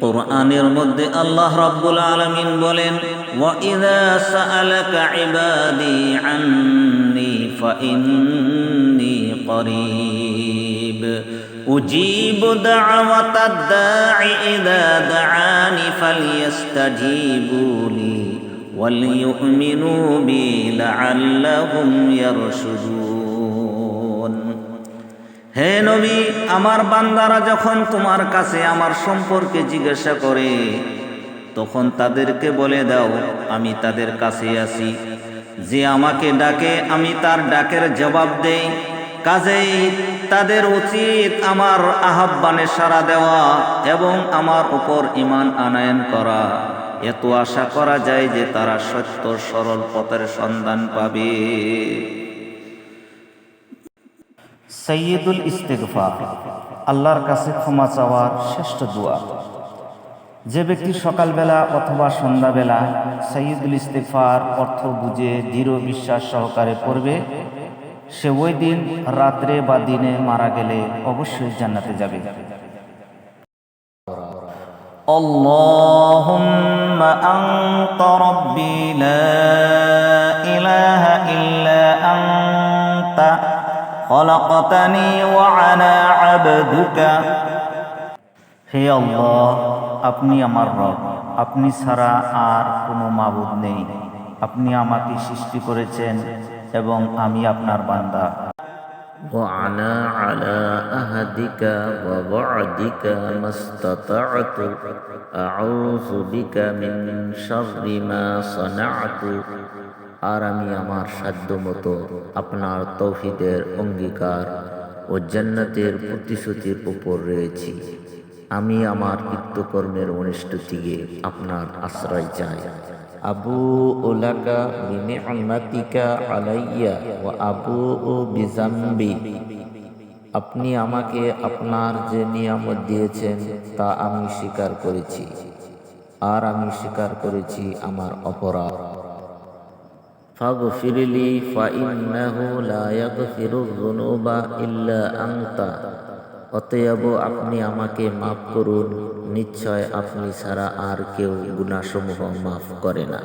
قرآن مدد الله رب العالمين بولين وإذا سألك عبادي عني فإني قريب أجيب دعوة الداعي إذا دعاني فليستجيبوا لي وليؤمنوا بي لعلهم يرشدون হে নবী, আমার বান্দারা যখন তোমার কাছে আমার সম্পর্কে জিজ্ঞাসা করে, তখন তাদেরকে বলে দাও, আমি তাদের কাছে আছি। যে আমাকে ডাকে, আমি তার ডাকের জবাব দেই। কাজেই তাদের উচিত আমার আহ্বানে সাড়া দেওয়া এবং আমার উপর ইমান আনায়ন করা। এত আশা করা যায় যে তারা সত্য সরল পথের সন্ধান পাবে। সৈয়দুল ইস্তেগফার আল্লাহর কাছে ক্ষমা চাওয়ার শ্রেষ্ঠ দোয়া যে ব্যক্তি সকালবেলা অথবা সন্ধ্যাবেলা সৈয়দুল ইস্তেগফার অর্থ বুঝে দৃঢ় বিশ্বাস সহকারে পড়বে সে ওই দিন রাত্রে বা দিনে মারা গেলে অবশ্যই জান্নাতে যাবে اللهم أنت ربي لا إله إلا أنت خلقتني وعلى عبدك হে আল্লাহ আপনি আমার রব আপনি ছাড়া আর কোনো মাবুদ নেই আপনি আমাকে সৃষ্টি করেছেন এবং আমি আপনার বান্দা وعلى على أهدك ووعدك ما استطعت أعوذ بك من شر ما صنعت আর আমি আমার সাধ্য মতো আপনার তৌহিদের অঙ্গীকার ও জান্নাতের প্রতিশ্রুতির উপর রয়েছি। আমি আমার কৃত্যকর্মের অনিষ্ট থেকে আপনার আশ্রয় চাই। আবু ওলাকা বিনিআমাতিকা আলাইয়া ও আবু ও বিজাম্বি। আপনি আমাকে আপনার যে নিয়ামত দিয়েছেন তা আমি স্বীকার করেছি। আর আমি স্বীকার করেছি আমার অপরাধ। ফাগফিরলি فإنه لا يغفر যুনুবা ইল্লা أنت অতএব আপনি আমাকে মাফ করুন, নিশ্চয় আপনি ছাড়া আর কেউ গুণাসমূহ মাফ করে না।